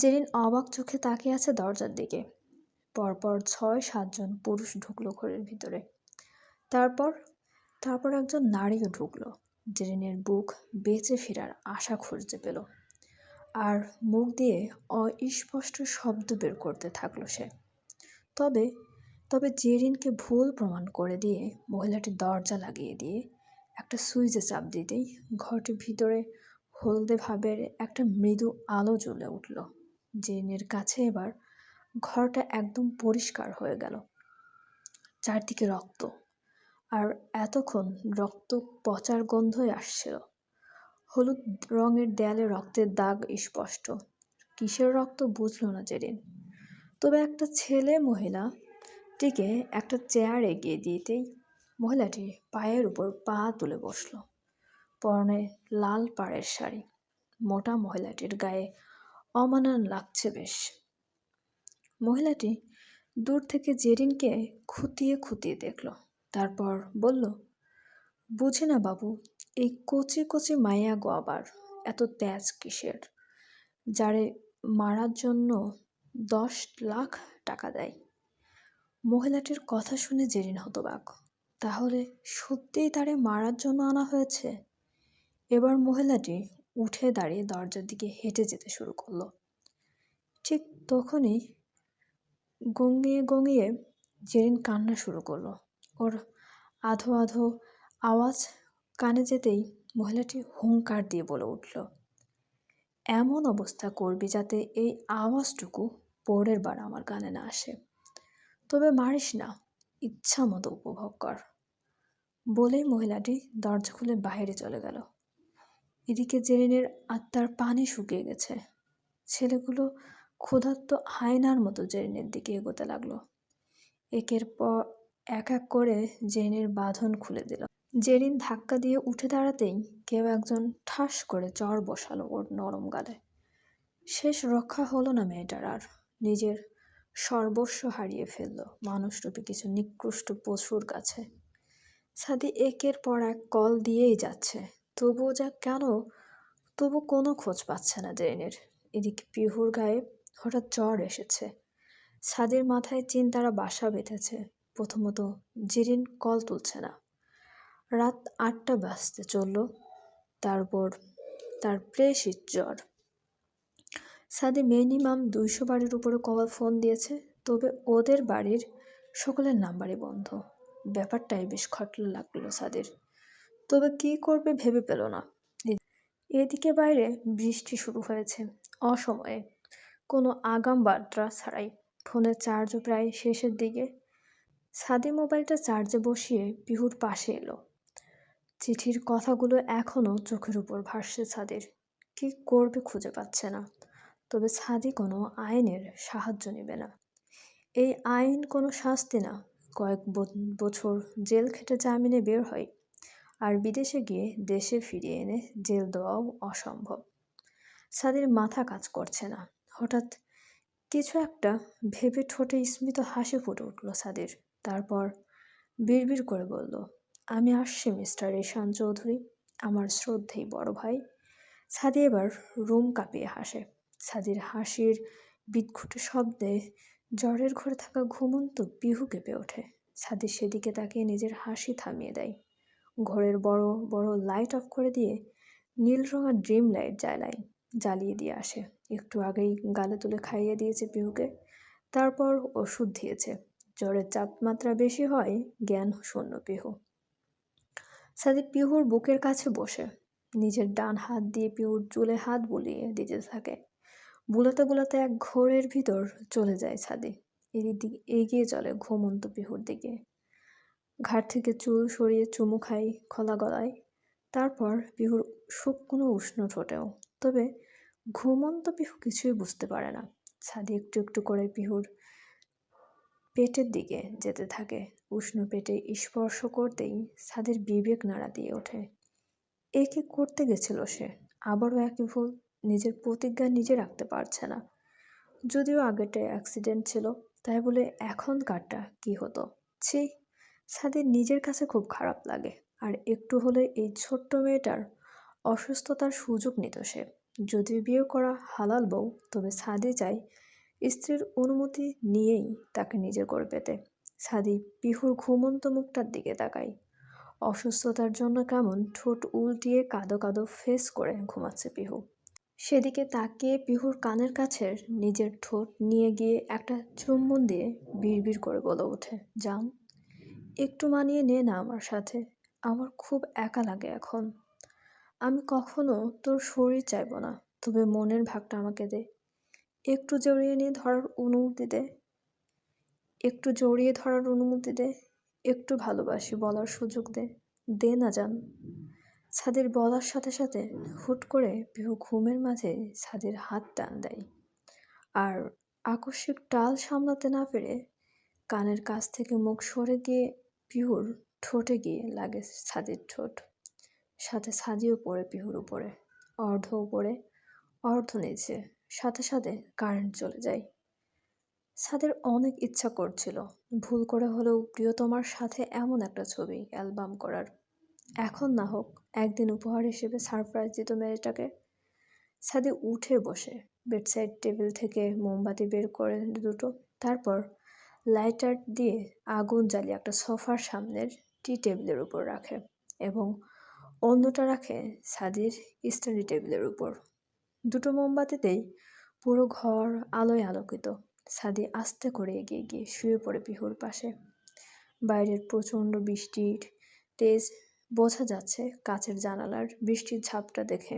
জেরিন অবাক চোখে তাকিয়ে আছে দরজার দিকে। পরপর ছয় সাতজন পুরুষ ঢুকলো ঘরের ভিতরে। তারপর তারপর একজন নারীও ঢুকলো জেরিনের বুক বেঁচে ফেরার আশা খুঁজতে পেল। আর মুখ দিয়ে অস্পষ্ট শব্দ বের করতে থাকল সে। তবে তবে জেরিনকে ভুল প্রমাণ করে দিয়ে মহিলাটি দরজা লাগিয়ে দিয়ে একটা সুইচে চাপ দিতেই ঘরটির ভিতরে হলদে ভাবের একটা মৃদু আলো জ্বলে উঠল। জেরিনের কাছে এবার ঘরটা একদম পরিষ্কার হয়ে গেল। চারদিকে রক্ত। আর এতক্ষণ রক্ত পচার গন্ধই আসছিল। হলুদ রঙের দেয়ালে রক্তের দাগ স্পষ্ট। কিসের রক্ত বুঝল না জেরিন। তবে একটা ছেলে মহিলা টিকে একটা চেয়ার এগিয়ে দিতেই মহিলাটি পায়ের উপর পা তুলে বসল। পরনে লাল পাড়ের শাড়ি। মোটা মহিলাটির গায়ে অমানান লাগছে বেশ। মহিলাটি দূর থেকে জেরিনকে খুঁটিয়ে খুঁটিয়ে দেখল। তারপর বলল, বুঝি না বাবু, এই কচি কচি মায়া গো আবার, এত তেজ কিসের? যারে মারার জন্য দশ লাখ টাকা দেয়। মহিলাটির কথা শুনে জেরিন হতবাক। তাহলে সত্যিই তারে মারার জন্য আনা হয়েছে? এবার মহিলাটি উঠে দাঁড়িয়ে দরজার দিকে হেঁটে যেতে শুরু করল। ঠিক তখনই গঙ্গিয়ে গঙ্গিয়ে জেরিন কান্না শুরু করল। ওর আধো আধো আওয়াজ কানে যেতেই মহিলাটি হুঙ্কার দিয়ে বলে উঠল, এমন অবস্থা করবি যাতে এই আওয়াজটুকু পরের বার আমার কানে না আসে। তবে মারিস না ইচ্ছা মতো উপভোগ কর। বলেই মহিলাটি দরজা খুলে বাইরে চলে গেল। এদিকে জেরিনের আত্মার পানি শুকিয়ে গেছে। ছেলেগুলো ক্ষুধার্ত হায়নার মতো জেরিনের দিকে এগোতে লাগল। একের পর এক এক করে জেরিনের বাঁধন খুলে দিল। জেরিন ধাক্কা দিয়ে উঠে দাঁড়াতেই কেউ একজন ঠাস করে চর বসালো ওর নরম গালে। শেষ রক্ষা হলো না মেয়েটার আর। নিজের সর্বস্ব হারিয়ে ফেলল মানুষরূপী কিছু নিকৃষ্ট পশুর কাছে। সাদি একের পর এক কল দিয়েই যাচ্ছে। তবুও যা কেন? তবু কোনো খোঁজ পাচ্ছে না জেরিনের এদিকে পিহুর গায়ে হঠাৎ জ্বর এসেছে। সাদির মাথায় চিন্তারা বাসা বেঁধেছে। প্রথমত জেরিন কল তুলছে না। রাত আটটা বাজতে চলল। তারপর তার প্রেসির জ্বর। সাদি মিনিমাম দুইশো বাড়ির উপরে কল ফোন দিয়েছে, তবে ওদের বাড়ির সকলের নাম্বারই বন্ধ। ব্যাপারটাই বেশ খটল লাগল সাদের। তবে কি করবে ভেবে পেল না। এদিকে বাইরে বৃষ্টি শুরু হয়েছে অসময়ে। কোনো আগাম বার্তা ছাড়াই ফোনের চার্জও প্রায় শেষের দিকে। সাদি মোবাইলটা চার্জে বসিয়ে পিহুর পাশে এলো। চিঠির কথাগুলো এখনও চোখের উপর ভাসছে ছাদের কি করবে খুঁজে পাচ্ছে না। তবে ছাদি কোনো আইনের সাহায্য নেবে না। এই আইন কোনো শাস্তি না। কয়েক বছর জেল খেটে জামিনে বের হয় আর বিদেশে গিয়ে দেশে ফিরিয়ে এনে জেল দেওয়াও অসম্ভব। সাদির মাথা কাজ করছে না। হঠাৎ কিছু একটা ভেবে ঠোঁটে স্মিত হাসি ফুটে উঠল সাদির। তারপর বিড়বিড় করে বলল, আমি আসছি, মিস্টার ঈশান চৌধুরী, আমার শ্রদ্ধেই বড় ভাই। সাদি এবার রুম কাঁপিয়ে হাসে। সাদির হাসির বিদঘুটে শব্দে জ্বরের ঘরে থাকা ঘুমন্ত পিহু কেঁপে ওঠে। সাদি সেদিকে তাকিয়ে নিজের হাসি থামিয়ে দেয়। ঘরের বড় বড় লাইট অফ করে দিয়ে নীল রঙা ড্রিম লাইট জ্বালায় জ্বালিয়ে দিয়ে আসে। একটু আগেই গালে তুলে খাইয়ে দিয়েছে পিহুকে। তারপর ওষুধ দিয়েছে। জ্বরের চাপমাত্রা বেশি হয় জ্ঞান শূন্য পিহু। সাদি পিহুর বুকের কাছে বসে। নিজের ডান হাত দিয়ে পিহুর চুলে হাত বুলিয়ে দিতে থাকে। বুলাতে বুলাতে এক ঘোরের ভিতর চলে যায় ছাদি এদিক দিকে এগিয়ে চলে ঘুমন্ত পিহুর দিকে। ঘাট থেকে চুল সরিয়ে চুমু খাই খোলা গলায়। তারপর পিহুর শুকনো উষ্ণ ঠোঁটেও। তবে ঘুমন্ত পিহু কিছুই বুঝতে পারে না। ছাদে একটু একটু করে পিহুর পেটের দিকে যেতে থাকে। উষ্ণ পেটে স্পর্শ করতেই ছাদের বিবেক নাড়া দিয়ে ওঠে। এ কি করতে গেছিল সে। আবারও একই ভুল নিজের প্রতিজ্ঞা নিজে রাখতে পারছে না। যদিও আগেরটা অ্যাক্সিডেন্ট ছিল, তাই বলে এখন কারটা কি হতো? ছি সাদের নিজের কাছে খুব খারাপ লাগে। আর একটু হলে এই ছোট্ট মেয়েটার অসুস্থতার সুযোগ নিত সে। যদি বিয়ে করা হালাল বউ, তবে সাদি চাই স্ত্রীর অনুমতি নিয়েই তাকে নিজের করে পেতে। সাদি পিহুর ঘুমন্ত মুখটার দিকে তাকাই। অসুস্থতার জন্য কেমন ঠোঁট উল্টিয়ে কাদো কাদো ফেস করে ঘুমাচ্ছে পিহু। সেদিকে তাকিয়ে পিহুর কানের কাছের নিজের ঠোঁট নিয়ে গিয়ে একটা চুম্বন দিয়ে বিড়বিড় করে বলে ওঠে, যান। একটু মানিয়ে নে না আমার সাথে। আমার খুব একা লাগে এখন। আমি কখনো তোর শরীর চাইব না, তবে মনের ভাগটা আমাকে দে। একটু জড়িয়ে নিয়ে ধরার অনুমতি দে। একটু জড়িয়ে ধরার অনুমতি দে। একটু ভালোবাসি বলার সুযোগ দে। দে না যান ছাদের বলার সাথে সাথে হুট করে পিহু ঘুমের মাঝে ছাদের হাত টান দেয়। আর আকস্মিক টাল সামলাতে না পেরে কানের কাছ থেকে মুখ সরে গিয়ে পিহুর ঠোঁটে গিয়ে লাগে ছাদের ঠোঁট। সাথে সাজিও পড়ে পিহুর উপরে। অর্ধ উপরে, অর্ধ নিচে। সাথে সাথে কারেন্ট চলে যায়। সাদের অনেক ইচ্ছা করছিল। ভুল করে হলেও প্রিয়তমার সাথে এমন একটা ছবি, অ্যালবাম করার। এখন না হোক, একদিন উপহার হিসেবে সারপ্রাইজ দিত মেয়েটাকে। সাদি উঠে বসে বেডসাইড টেবিল থেকে মোমবাতি বের করে দুটো। তারপর লাইটার দিয়ে আগুন জ্বালিয়ে একটা সোফার সামনের টি টেবিলের উপর রাখে এবং অন্যটা রাখে সাদির স্টাডি টেবিলের উপর। দুটো মোমবাতিতেই পুরো ঘর আলোয় আলোকিত। সাদি আস্তে করে এগিয়ে গিয়ে শুয়ে পড়ে পিহুর পাশে। বাইরের প্রচণ্ড বৃষ্টির তেজ বোঝা যাচ্ছে কাছের জানালার বৃষ্টির ঝাপটা দেখে।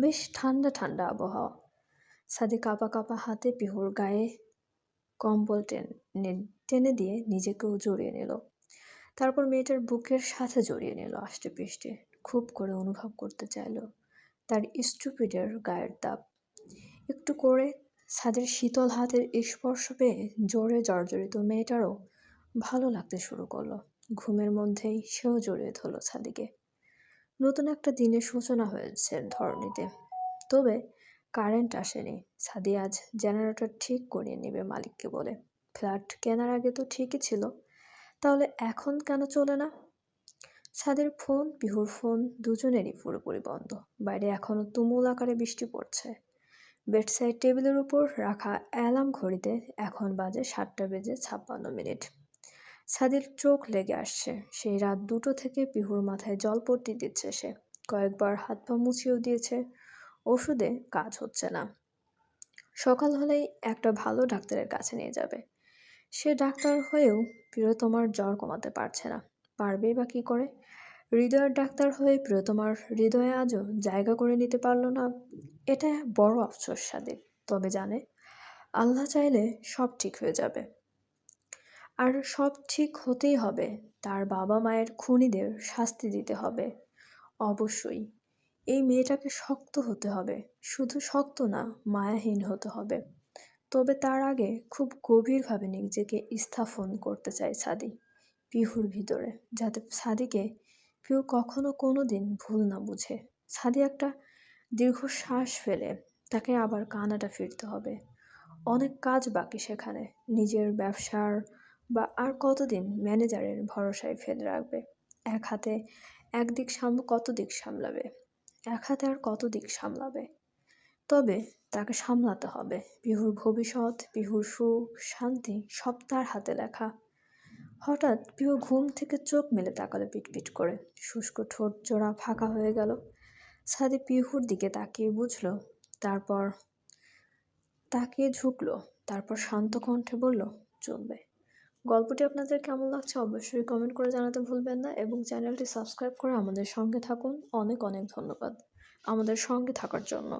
বেশ ঠান্ডা ঠান্ডা আবহাওয়া। সাদি কাপা কাপা হাতে পিহুর গায়ে কম্বল টেনে টেনে দিয়ে নিজেকেও জড়িয়ে নিল। তারপর মেয়েটার বুকের সাথে জড়িয়ে নিল আষ্টে পৃষ্ঠে খুব করে অনুভব করতে চাইল। তার স্টুপিডের গায়ের তাপ। একটু করে ছাদের শীতল হাতের স্পর্শ পেয়ে জোরে জর্জরিত মেয়েটারও ভালো লাগতে শুরু করল। ঘুমের মধ্যেই সেও জড়িয়ে ধরল ছাদিকে। নতুন একটা দিনের সূচনা হয়েছে ধরণীতে তবে কারেন্ট আসেনি। সাদি আজ জেনারেটর ঠিক করিয়ে নেবে মালিককে বলে। ফ্ল্যাট কেনার আগে তো ঠিকই ছিল। তাহলে এখন কেন চলে না? সাদের ফোন পিহুর ফোন দুজনেরই পুরোপুরি বন্ধ। বাইরে এখনও তুমুল আকারে বৃষ্টি পড়ছে। বেডসাইড টেবিলের উপর রাখা অ্যালার্ম ঘড়িতে এখন বাজে সাতটা বেজে ছাপ্পান্ন মিনিট। সাদির চোখ লেগে আসছে। সেই রাত দুটো থেকে পিহুর মাথায় জল পড়তে দিচ্ছে সে। কয়েকবার হাত পা মুছিয়েও দিয়েছে। ওষুধে কাজ হচ্ছে না। সকাল হলেই একটা ভালো ডাক্তারের কাছে নিয়ে যাবে। সে ডাক্তার হয়েও প্রিয়তমার জ্বর কমাতে পারছে না। পারবেই বা কী করে? হৃদয়ের ডাক্তার হয়ে প্রিয়তমার হৃদয়ে আজও জায়গা করে নিতে পারল না, এটা বড় আফসোস সাদের তবে জানে, আল্লাহ চাইলে সব ঠিক হয়ে যাবে। আর সব ঠিক হতেই হবে, তার বাবা মায়ের খুনিদের শাস্তি দিতে হবে। অবশ্যই। এই মেয়েটাকে শক্ত হতে হবে। শুধু শক্ত না, মায়াহীন হতে হবে। তবে তার আগে খুব গভীরভাবে নিজেকে স্থাপন করতে চায় সাদি, পিহুর ভিতরে, যাতে সাদিকে পিহু কখনো কোনো দিন ভুল না বুঝে। সাদি একটা দীর্ঘশ্বাস ফেলে, তাকে আবার কানাডা ফিরতে হবে। অনেক কাজ বাকি সেখানে, নিজের ব্যবসার বা আর কতদিন ম্যানেজারের ভরসায় ফেলে রাখবে। এক হাতে একদিক সাম কত দিক সামলাবে? এক হাতে আর কত দিক সামলাবে? তবে তাকে সামলাতে হবে। বিহুর ভবিষ্যৎ, বিহুর সুখ, শান্তি সব তার হাতে লেখা। হঠাৎ পিহু ঘুম থেকে চোখ মেলে তাকালো পিটপিট করে। শুষ্ক ঠোঁট জোড়া ফাঁকা হয়ে গেল। সাদি পিহুর দিকে তাকিয়ে বুঝলো, তারপর তাকিয়ে ঝুঁকলো, তারপর শান্ত কণ্ঠে বলল, চলবে। গল্পটি আপনাদের কেমন লাগছে অবশ্যই কমেন্ট করে জানাতে ভুলবেন না এবং চ্যানেলটি সাবস্ক্রাইব করে আমাদের সঙ্গে থাকুন। অনেক অনেক ধন্যবাদ আমাদের সঙ্গে থাকার জন্য।